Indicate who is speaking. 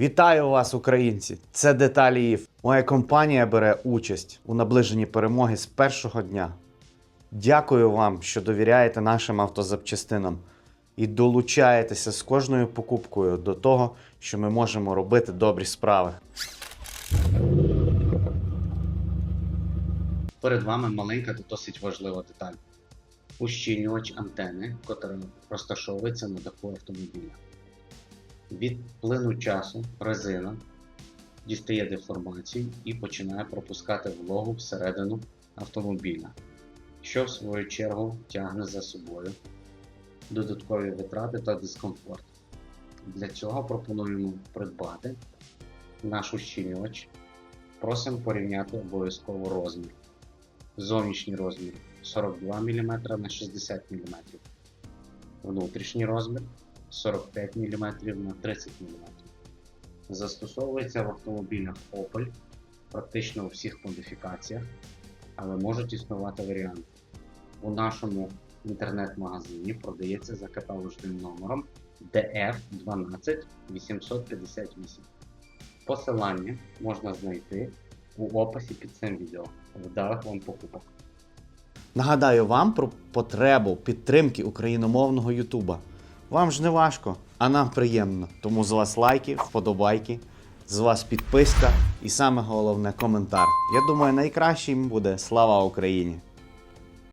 Speaker 1: Вітаю вас, українці! Це деталі ІФ. Моя компанія бере участь у наближенні перемоги з першого дня. Дякую вам, що довіряєте нашим автозапчастинам і долучаєтеся з кожною покупкою до того, що ми можемо робити добрі справи.
Speaker 2: Перед вами маленька та досить важлива деталь. Ущільнювач антени, котра розташовується на даху автомобіля. Від плину часу резина дістає деформацію і починає пропускати вологу всередину автомобіля, що в свою чергу тягне за собою додаткові витрати та дискомфорт. Для цього пропонуємо придбати наш ущільнювач. Просимо порівняти обов'язково розмір. Зовнішній розмір 42 мм на 60 мм. Внутрішній розмір 45 мм на 30 мм. Застосовується в автомобілях Opel практично у всіх модифікаціях, але можуть існувати варіанти. У нашому інтернет-магазині продається за каталожним номером DF12858. Посилання можна знайти у описі під цим відео. Вдалих вам покупок!
Speaker 1: Нагадаю вам про потребу підтримки україномовного Ютуба. Вам ж не важко, а нам приємно. Тому з вас лайки, вподобайки, з вас підписка і саме головне коментар. Я думаю, найкращим буде слава Україні!